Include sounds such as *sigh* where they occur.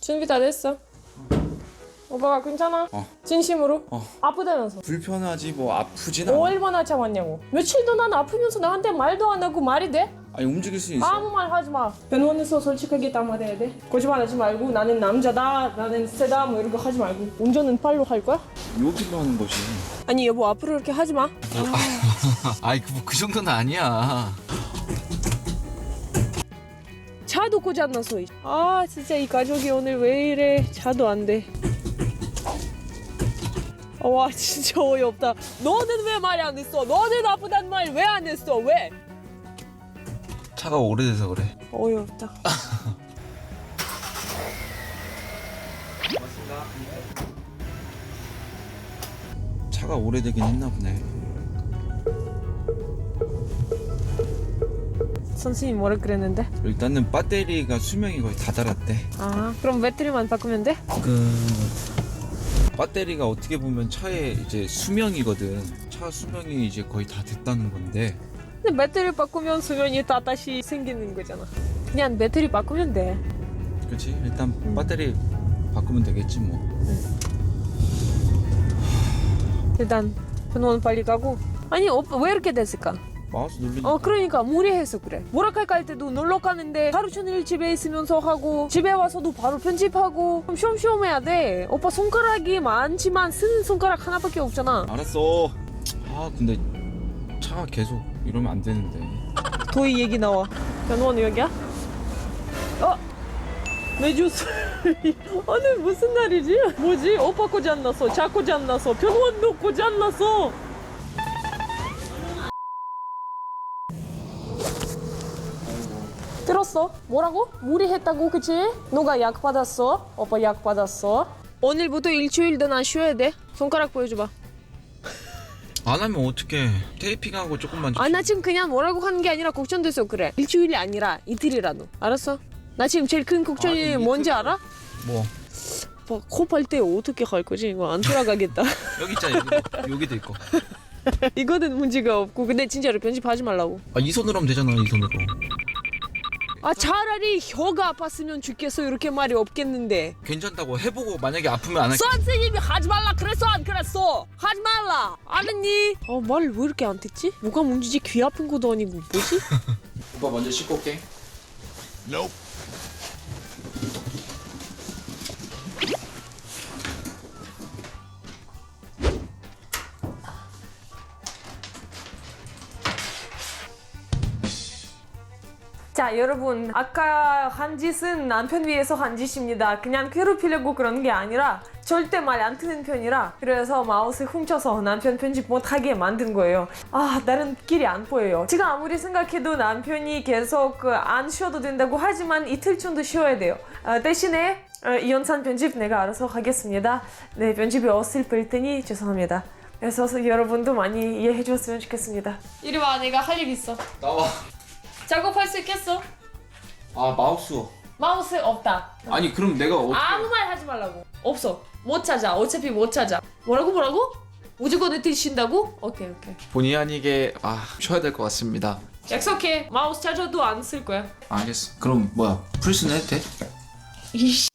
준비 다 됐어. 오빠가 괜찮아? 어. 진심으로? 어. 아프다면서. 불편하지 뭐 아프진 않아. 얼마나 참았냐고. 며칠 동안 아프면서 나한테 말도 안 하고 말이 돼? 아니 움직일 수 있어. 아무 말 하지 마. 병원에서 솔직하게 담아야 돼. 거짓말 하지 말고 나는 남자다, 나는 세다 뭐 이런 거 하지 말고. 운전은 팔로 할 거야? 여기로 하는 거지. 아니 여보 앞으로 이렇게 하지 마. *laughs* 아이 그, 그 정도는 아니야. 차도 고장났어. 아 진짜 이 가족이 오늘 왜 이래? 차도 안 돼. 아, 와 *laughs* 진짜 어이없다. 너는 왜 말이 안 했어? 너는 아프단 말 왜 안 했어? 왜? 차가 오래돼서 그래. 어이없다. 차가 오래되긴 했나 보네. 선생님 뭐라 그랬는데? 일단은 배터리가 수명이 거의 다 달았대. 아 그럼 배터리만 바꾸면 돼? 그 배터리가 어떻게 보면 차의 이제 수명이거든. 차 수명이 이제 거의 다 됐다는 건데. 근데 배터리 바꾸면 수면이 다 다시 생기는 거잖아. 그냥 배터리 바꾸면 돼. 그렇지. 일단 배터리 바꾸면 되겠지 뭐. 일단 병원 빨리 가고. 아니 오빠 왜 이렇게 됐을까? 마우스 누르니까. 어 그러니까 무리해서 그래 모라카이 갈 때도 놀러 가는데 하루 종일 집에 있으면서 하고 집에 와서도 바로 편집하고 좀 쉬엄쉬엄해야 돼 오빠 손가락이 많지만 쓰는 손가락 하나밖에 없잖아 알았어. 아 근데 차가 계속 이러면 안 되는데. 도희 얘기 나와 병원 여기야? 어? 매주 수요일 오늘 *laughs* 무슨 날이지? 뭐지? 오빠 고장 났어 차 고장 났어 병원도 고장 났어 들었어? 뭐라고? 무리했다고 그치? 너가 약 받았어? 오빠 약 받았어? 오늘부터 일주일 동안 쉬어야 돼 손가락 보여줘봐 안 하면 어떡해. 테이핑하고 조금만. 아 나 지금 그냥 뭐라고 하는 게 아니라 걱정돼서 그래 일주일이 아니라 이틀이라도 알았어? 나 지금 제일 큰 걱정이 아니, 이틀- 뭔지 알아? 뭐 오빠 코팔 때 어떻게 할 거지? 이거 안 돌아가겠다 *laughs* 여기 있잖아. 여기, 여기도 있고. 이거는 문제가 없고 근데 진짜로 편집하지 말라고 아이 손으로 하면 되잖아. 이 손으로. 아 차라리 혀가 아팠으면 죽겠어 이렇게 말이 없겠는데 괜찮다고 해보고 만약에 아프면 안 할게. 선생님이 하지 말라 그랬어 안 그랬어? 하지 말라 알았니? 아 말 왜 이렇게 안 듣지? 뭐가 문제지? 귀 아픈 것도 아니고 뭐지? *laughs* 오빠 먼저 씻고 올게. 자 여러분 아까 한 짓은 남편 위해서 한 짓입니다. 그냥 괴롭히려고 그런 게 아니라 절대 말 안 트는 편이라 그래서 마우스 훔쳐서 남편 편집 못하게 만든 거예요. 아 다른 길이 안 보여요. 제가 아무리 생각해도 남편이 계속 그안 쉬어도 된다고 하지만 이틀 정도 쉬어야 돼요. 아, 대신에 어, 이 영상 편집 내가 알아서 하겠습니다. 네 편집이 어슬플 테니 죄송합니다. 그래서 여러분도 많이 이해해 주셨으면 좋겠습니다. 이리 와 내가 할 일 있어. 나와. 작업할 수 있겠어? 아 마우스. 마우스 없다. 아니 그럼 내가 어떻게? 아무 말 하지 말라고. 없어. 못 찾아. 어차피 못 찾아. 뭐라고 뭐라고? 무조건 이틀 쉰다고? 오케이 오케이. 본의 아니게 아 쉬어야 될 것 같습니다. 약속해. 마우스 찾아도 안 쓸 거야. 알겠어. 그럼 뭐야 풀스는 해도 돼? 이씨.